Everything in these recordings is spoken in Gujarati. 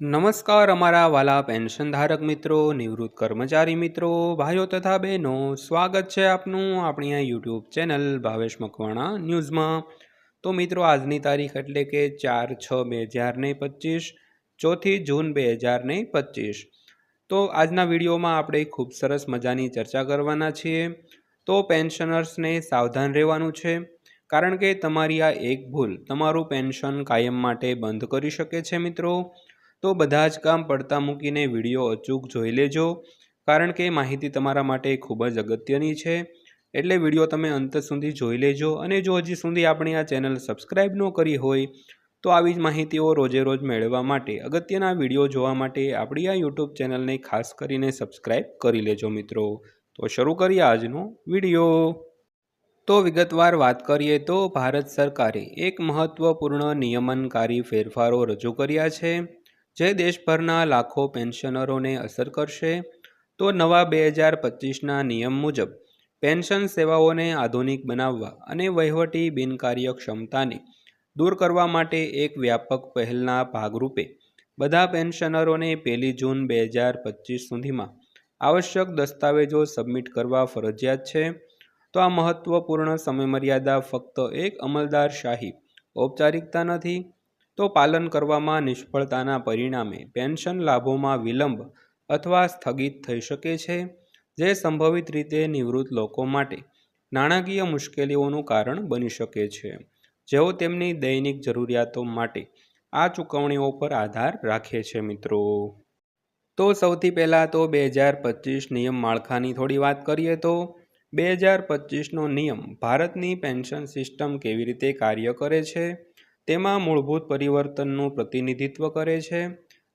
નમસ્કાર અમારા વાલા પેન્શન ધારક મિત્રો, નિવૃત્ત કર્મચારી મિત્રો, ભાઈઓ તથા બહેનો, સ્વાગત છે આપનું આપણી આ યુટ્યુબ ચેનલ ભાવેશ મકવાણા ન્યૂઝમાં. તો મિત્રો, આજની તારીખ એટલે કે ચાર છ બે હજાર ને પચીસ, ચોથી જૂન બે હજાર ને પચીસ. તો આજના વિડીયોમાં આપણે ખૂબ સરસ મજાની ચર્ચા કરવાના છીએ. તો પેન્શનર્સને સાવધાન રહેવાનું છે, કારણ કે તમારી આ એક ભૂલ તમારું પેન્શન કાયમ માટે બંધ કરી શકે છે મિત્રો. તો બધા જ કામ પડતા મૂકીને વીડિયો અચૂક જોઈ લેજો, કારણ કે માહિતી તમારા માટે ખૂબ જ અગત્યની છે. એટલે વીડિયો તમે અંત સુધી જોઈ લેજો અને જો હજી સુધી આપણી આ ચેનલ સબસ્ક્રાઈબ ન કરી હોય, તો આવી જ માહિતીઓ રોજે રોજ મેળવવા માટે, અગત્યના વીડિયો જોવા માટે આપણી આ યુટ્યુબ ચેનલને ખાસ કરીને સબસ્ક્રાઈબ કરી લેજો મિત્રો. તો શરૂ કરીએ આજનો વીડિયો. તો વિગતવાર વાત કરીએ તો ભારત સરકારે એક મહત્વપૂર્ણ નિયમનકારી ફેરફારો રજૂ કર્યા છે. જે દેશભરના લાખો પેન્શનરોને અસર કરશે, તો નવા બે હજાર પચીસના નિયમ મુજબ પેન્શન સેવાઓને આધુનિક બનાવવા અને વહીવટી બિનકાર્યક્ષમતાને દૂર કરવા માટે એક વ્યાપક પહેલના ભાગરૂપે બધા પેન્શનરોને પહેલી જૂન બે હજાર પચીસ સુધીમાં આવશ્યક દસ્તાવેજો સબમિટ કરવા ફરજિયાત છે. તો આ મહત્વપૂર્ણ સમયમર્યાદા ફક્ત એક અમલદારશાહી ઔપચારિકતા નથી તો પાલન કરવામાં નિષ્ફળતાના પરિણામે પેન્શન લાભોમાં વિલંબ અથવા સ્થગિત થઈ શકે છે, જે સંભવિત રીતે નિવૃત્ત લોકો માટે નાણાકીય મુશ્કેલીઓનું કારણ બની શકે છે. જેઓ તેમની દૈનિક જરૂરિયાતો માટે આ ચૂકવણીઓ પર આધાર રાખે છે, મિત્રો. તો સૌથી પહેલાં તો બે હજાર પચીસ નિયમ માળખાની થોડી વાત કરીએ તો, બે હજાર પચીસનો નિયમ ભારતની પેન્શન સિસ્ટમ કેવી રીતે કાર્ય કરે છે? તેમાં મૂળભૂત પરિવર્તનનું પ્રતિનિધિત્વ કરે છે,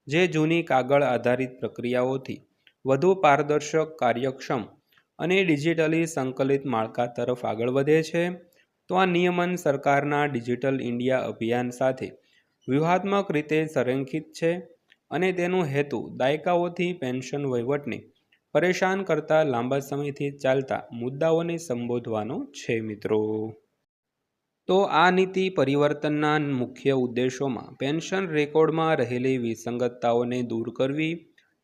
જે જૂની કાગળ આધારિત પ્રક્રિયાઓથી વધુ પારદર્શક, કાર્યક્ષમ અને ડિજિટલી સંકલિત માળખા તરફ આગળ વધે છે. તો આ નિયમન સરકારના ડિજિટલ ઇન્ડિયા અભિયાન સાથે વ્યૂહાત્મક રીતે સંરેખિત છે અને તેનો હેતુ દાયકાઓથી પેન્શન વહીવટને પરેશાન કરતા લાંબા સમયથી ચાલતા મુદ્દાઓને સંબોધવાનો છે, મિત્રો. તો આ નીતિ પરિવર્તનના મુખ્ય ઉદ્દેશોમાં પેન્શન રેકોર્ડમાં રહેલી વિસંગતતાઓને દૂર કરવી,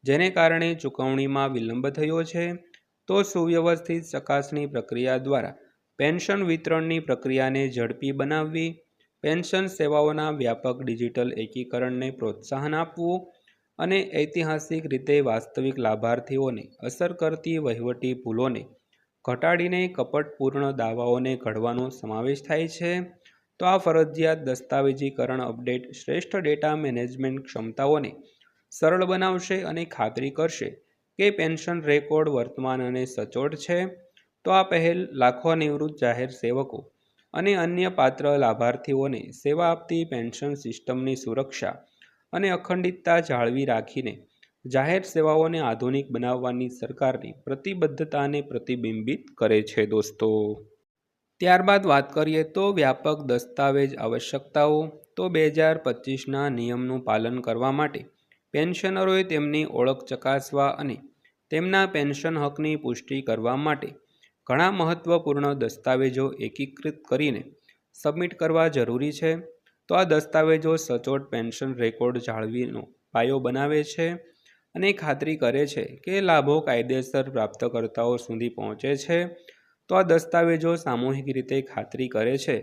જેને કારણે ચૂકવણીમાં વિલંબ થયો છે, તો સુવ્યવસ્થિત ચકાસણી પ્રક્રિયા દ્વારા પેન્શન વિતરણની પ્રક્રિયાને ઝડપી બનાવવી, પેન્શન સેવાઓના વ્યાપક ડિજિટલ એકીકરણને પ્રોત્સાહન આપવું અને ઐતિહાસિક રીતે વાસ્તવિક લાભાર્થીઓને અસર કરતી વહીવટી ભૂલોને ઘટાડીને કપટપૂર્ણ દાવાઓને ઘડવાનો સમાવેશ થાય છે. તો આ ફરજિયાત દસ્તાવેજીકરણ અપડેટ શ્રેષ્ઠ ડેટા મેનેજમેન્ટ ક્ષમતાઓને સરળ બનાવશે અને ખાતરી કરશે કે પેન્શન રેકોર્ડ વર્તમાન અને સચોટ છે. તો આ પહેલ લાખો નિવૃત્ત જાહેર સેવકો અને અન્ય પાત્ર લાભાર્થીઓને સેવા આપતી પેન્શન સિસ્ટમની સુરક્ષા અને અખંડિતતા જાળવી રાખીને જાહેર સેવાઓને આધુનિક બનાવવાની સરકારની પ્રતિબદ્ધતાને પ્રતિબિંબિત કરે છે દોસ્તો. ત્યારબાદ વાત કરીએ તો વ્યાપક દસ્તાવેજ આવશ્યકતાઓ. તો બે હજાર પચીસના નિયમનું પાલન કરવા માટે પેન્શનરોએ તેમની ઓળખ ચકાસવા અને તેમના પેન્શન હકની પુષ્ટિ કરવા માટે ઘણા મહત્વપૂર્ણ દસ્તાવેજો એકીકૃત કરીને સબમિટ કરવા જરૂરી છે. તો આ દસ્તાવેજો સચોટ પેન્શન રેકોર્ડ જાળવીનો પાયો બનાવે છે. અને ખાતરી કરે છે કે લાભો કાયદેસર પ્રાપ્તકર્તાઓ સુધી પહોંચે છે. તો આ દસ્તાવેજો સામૂહિક રીતે ખાતરી કરે છે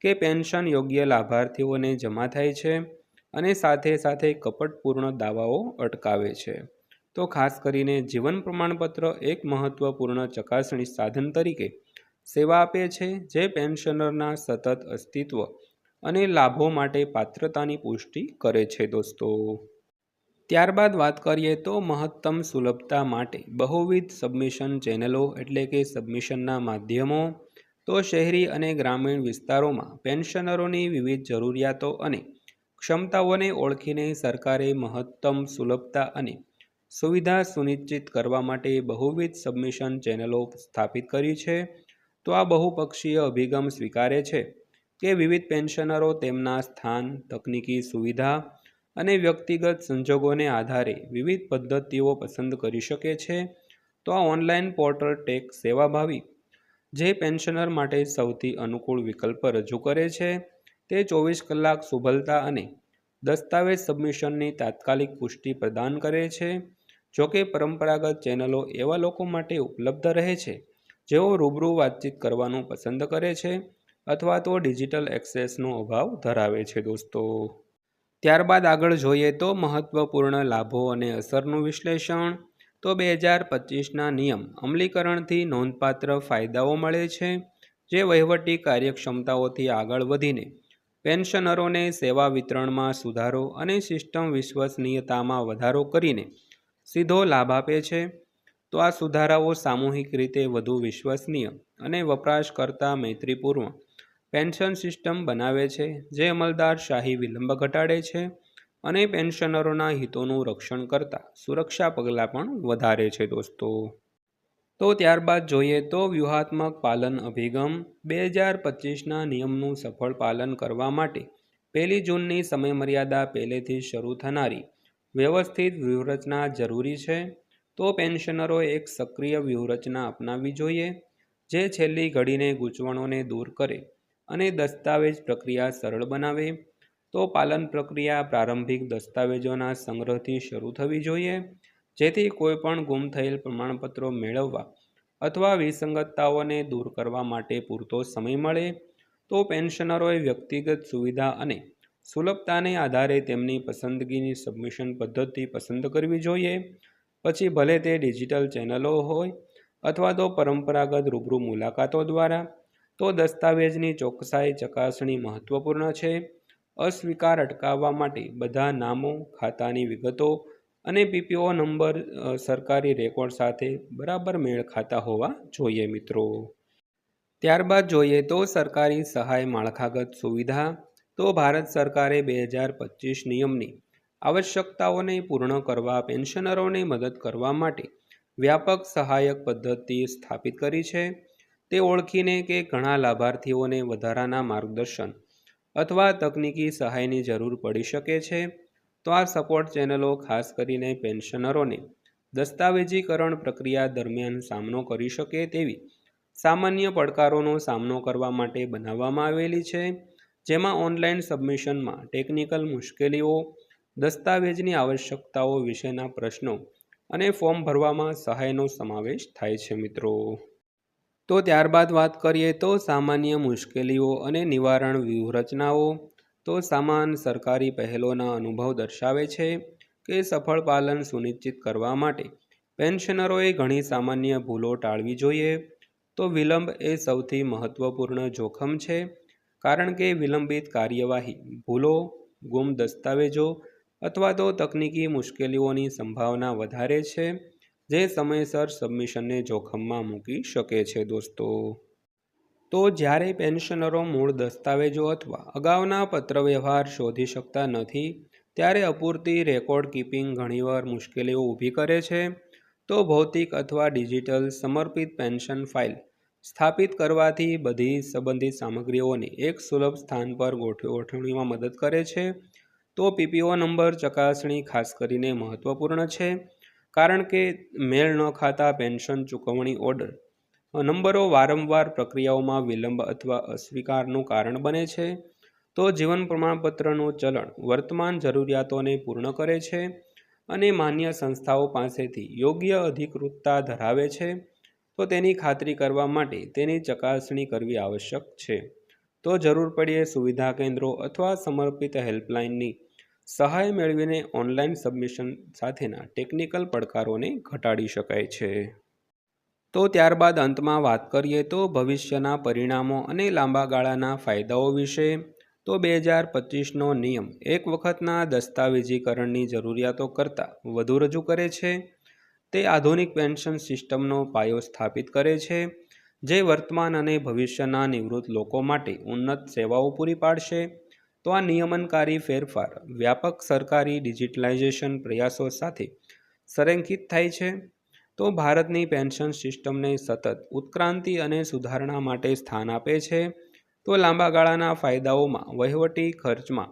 કે પેન્શન યોગ્ય લાભાર્થીઓને જમા થાય છે અને સાથે સાથે કપટપૂર્ણ દાવાઓ અટકાવે છે. તો ખાસ કરીને જીવન પ્રમાણપત્ર એક મહત્વપૂર્ણ ચકાસણી સાધન તરીકે સેવા આપે છે જે પેન્શનરના સતત અસ્તિત્વ અને લાભો માટે પાત્રતાની પુષ્ટિ કરે છે દોસ્તો. ત્યારબાદ વાત કરીએ તો મહત્તમ સુલભતા માટે બહુવિધ સબમિશન ચેનલો એટલે કે સબમિશનના માધ્યમો, તો શહેરી અને ગ્રામીણ વિસ્તારોમાં પેન્શનરોની વિવિધ જરૂરિયાતો અને ક્ષમતાઓને ઓળખીને સરકારે મહત્તમ સુલભતા અને સુવિધા સુનિશ્ચિત કરવા માટે બહુવિધ સબમિશન ચેનલો સ્થાપિત કરી છે. તો આ બહુપક્ષીય અભિગમ સ્વીકારે છે કે વિવિધ પેન્શનરો તેમના સ્થાન, તકનીકી સુવિધા અને વ્યક્તિગત સંજોગોને આધારે વિવિધ પદ્ધતિઓ પસંદ કરી શકે છે, તો આ ઓનલાઈન પોર્ટલ ટેક સેવાભાવી જે પેન્શનર માટે સૌથી અનુકૂળ વિકલ્પ રજૂ કરે છે, તે ચોવીસ કલાક સુભલતા અને દસ્તાવેજ સબમિશનની તાત્કાલિક પુષ્ટિ પ્રદાન કરે છે, જોકે પરંપરાગત ચેનલો એવા લોકો માટે ઉપલબ્ધ રહે છે, જેઓ રૂબરૂ વાતચીત કરવાનું પસંદ કરે છે, અથવા તો ડિજિટલ એક્સેસનો અભાવ ધરાવે છે, દોસ્તો. ત્યારબાદ આગળ જોઈએ તો મહત્વપૂર્ણ લાભો અને અસરનું વિશ્લેષણ. તો બે હજાર પચીસના નિયમ અમલીકરણથી નોંધપાત્ર ફાયદાઓ મળે છે, જે વહીવટી કાર્યક્ષમતાઓથી આગળ વધીને પેન્શનરોને સેવા વિતરણમાં સુધારો અને સિસ્ટમ વિશ્વસનીયતામાં વધારો કરીને સીધો લાભ આપે છે. તો આ સુધારાઓ સામૂહિક રીતે વધુ વિશ્વસનીય અને વપરાશકર્તા મૈત્રીપૂર્ણ પેન્શન સિસ્ટમ બનાવે છે, જે અમલદાર શાહી વિલંબ ઘટાડે છે અને પેન્શનરોના હિતોનું રક્ષણ કરતા સુરક્ષા પગલાં પણ વધારે છે દોસ્તો. તો ત્યારબાદ જોઈએ તો વ્યૂહાત્મક પાલન અભિગમ બે હજાર પચીસના નિયમનું સફળ પાલન કરવા માટે પહેલી જૂનની સમયમર્યાદા પહેલેથી શરૂ થનારી વ્યવસ્થિત વ્યૂહરચના જરૂરી છે. તો પેન્શનરો એક સક્રિય વ્યૂહરચના અપનાવવી જોઈએ, જે છેલ્લી ઘડીને ગૂંચવણોને દૂર કરે અને દસ્તાવેજ પ્રક્રિયા સરળ બનાવે, તો પાલન પ્રક્રિયા પ્રારંભિક દસ્તાવેજોના સંગ્રહથી શરૂ થવી જોઈએ, જેથી કોઈપણ ગુમ થયેલ પ્રમાણપત્રો મેળવવા અથવા વિસંગતતાઓને દૂર કરવા માટે પૂરતો સમય મળે, તો પેન્શનરોએ વ્યક્તિગત સુવિધા અને સુલભતાને આધારે તેમની પસંદગીની સબમિશન પદ્ધતિ પસંદ કરવી જોઈએ. પછી ભલે તે ડિજિટલ ચેનલો હોય અથવા તો પરંપરાગત રૂબરૂ મુલાકાતો દ્વારા તો દસ્તાવેજની ચોકસાઈ ચકાસણી મહત્વપૂર્ણ છે. અસ્વીકાર અટકાવવા માટે બધા નામો, ખાતાની વિગતો અને પીપીઓ નંબર સરકારી રેકોર્ડ સાથે બરાબર મેળ ખાતા હોવા જોઈએ મિત્રો. ત્યારબાદ જોઈએ તો સરકારી સહાય માળખાગત સુવિધા. તો ભારત સરકારે બે હજાર પચીસ નિયમની આવશ્યકતાઓને પૂર્ણ કરવા પેન્શનરોને મદદ કરવા માટે વ્યાપક સહાયક પદ્ધતિ સ્થાપિત કરી છે. તે ઓળખીને કે ઘણા લાભાર્થીઓને વધારાના માર્ગદર્શન અથવા તકનીકી સહાયની જરૂર પડી શકે છે, તો આ સપોર્ટ ચેનલો ખાસ કરીને પેન્શનરોને દસ્તાવેજીકરણ પ્રક્રિયા દરમિયાન સામનો કરી શકે તેવી સામાન્ય પડકારોનો સામનો કરવા માટે બનાવવામાં આવેલી છે, જેમાં ઓનલાઈન સબમિશનમાં ટેકનિકલ મુશ્કેલીઓ, દસ્તાવેજની આવશ્યકતાઓ વિશેના પ્રશ્નો અને ફોર્મ ભરવામાં સહાયનો સમાવેશ થાય છે મિત્રો. તો ત્યારબાદ વાત કરીએ તો સામાન્ય મુશ્કેલીઓ અને નિવારણ વ્યૂહરચનાઓ. તો સમાન સરકારી પહેલોના અનુભવ દર્શાવે છે કે સફળ પાલન સુનિશ્ચિત કરવા માટે પેન્શનરોએ ઘણી સામાન્ય ભૂલો ટાળવી જોઈએ. તો વિલંબ એ સૌથી મહત્વપૂર્ણ જોખમ છે, કારણ કે વિલંબિત કાર્યવાહી, ભૂલો, ગુમ દસ્તાવેજો અથવા તો તકનીકી મુશ્કેલીઓની સંભાવના વધારે છે. જે સમયસર સબમિશનને જોખમમાં મૂકી શકે છે દોસ્તો. તો જ્યારે પેન્શનરો મૂળ દસ્તાવેજો અથવા અગાઉના પત્રવ્યવહાર શોધી શકતા નથી, ત્યારે અપૂરતી રેકોર્ડ કીપિંગ ઘણીવાર મુશ્કેલીઓ ઊભી કરે છે. તો ભૌતિક અથવા ડિજિટલ સમર્પિત પેન્શન ફાઇલ સ્થાપિત કરવાથી બધી સંબંધિત સામગ્રીઓને એક સુલભ સ્થાન પર ગોઠવણીમાં મદદ કરે છે. તો પીપીઓ નંબર ચકાસણી ખાસ કરીને મહત્વપૂર્ણ છે. કારણ કે મેળ ન ખાતા પેન્શન ચૂકવણી ઓર્ડર નંબરો વારંવાર પ્રક્રિયાઓમાં વિલંબ અથવા અસ્વીકારનું કારણ બને છે. તો જીવન પ્રમાણપત્રનું ચલણ વર્તમાન જરૂરિયાતોને પૂર્ણ કરે છે અને માન્ય સંસ્થાઓ પાસેથી યોગ્ય અધિકૃતતા ધરાવે છે. તો તેની ખાતરી કરવા માટે તેની ચકાસણી કરવી આવશ્યક છે. તો જરૂર પડીએ સુવિધા કેન્દ્રો અથવા સમર્પિત હેલ્પલાઇનની સહાય મેળવીને ઓનલાઈન સબમિશન સાથેના ટેકનિકલ પડકારોને ઘટાડી શકાય છે. તો ત્યારબાદ અંતમાં વાત કરીએ તો ભવિષ્યના પરિણામો અને લાંબા ગાળાના ફાયદાઓ વિશે. તો બે હજાર પચીસનો નિયમ એક વખતના દસ્તાવેજીકરણની જરૂરિયાતો કરતાં વધુ રજૂ કરે છે. તે આધુનિક પેન્શન સિસ્ટમનો પાયો સ્થાપિત કરે છે, જે વર્તમાન અને ભવિષ્યના નિવૃત્ત લોકો માટે ઉન્નત સેવાઓ પૂરી પાડશે. તો આ નિયમનકારી ફેરફાર વ્યાપક સરકારી ડિજિટલાઇઝેશન પ્રયાસો સાથે સંરેખિત થાય છે. તો ભારતની પેન્શન સિસ્ટમને સતત ઉત્ક્રાંતિ અને સુધારણા માટે સ્થાન આપે છે. તો લાંબા ગાળાના ફાયદાઓમાં વહીવટી ખર્ચમાં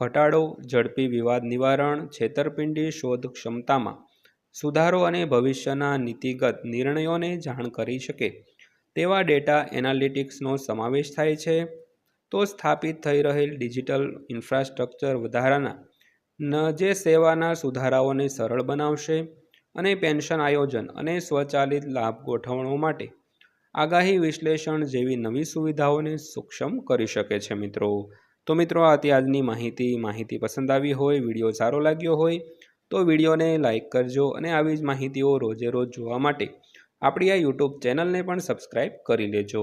ઘટાડો, ઝડપી વિવાદ નિવારણ, છેતરપિંડી શોધ ક્ષમતામાં સુધારો અને ભવિષ્યના નીતિગત નિર્ણયોને જાણ કરી શકે તેવા ડેટા એનાલિટિક્સનો સમાવેશ થાય છે. તો સ્થાપિત થઈ રહેલ ડિજિટલ ઇન્ફ્રાસ્ટ્રક્ચર વધારાના, ન જે સેવાના સુધારાઓને સરળ બનાવશે અને પેન્શન આયોજન અને સ્વચાલિત લાભ ગોઠવણો માટે આગાહી વિશ્લેષણ જેવી નવી સુવિધાઓને સક્ષમ કરી શકે છે મિત્રો. તો મિત્રો આ હતી આજની માહિતી માહિતી પસંદ આવી હોય, વીડિયો સારો લાગ્યો હોય, તો વિડીયોને લાઇક કરજો અને આવી જ માહિતીઓ રોજે રોજ જોવા માટે આપણી આ યુટ્યુબ ચેનલને પણ સબસ્ક્રાઈબ કરી લેજો.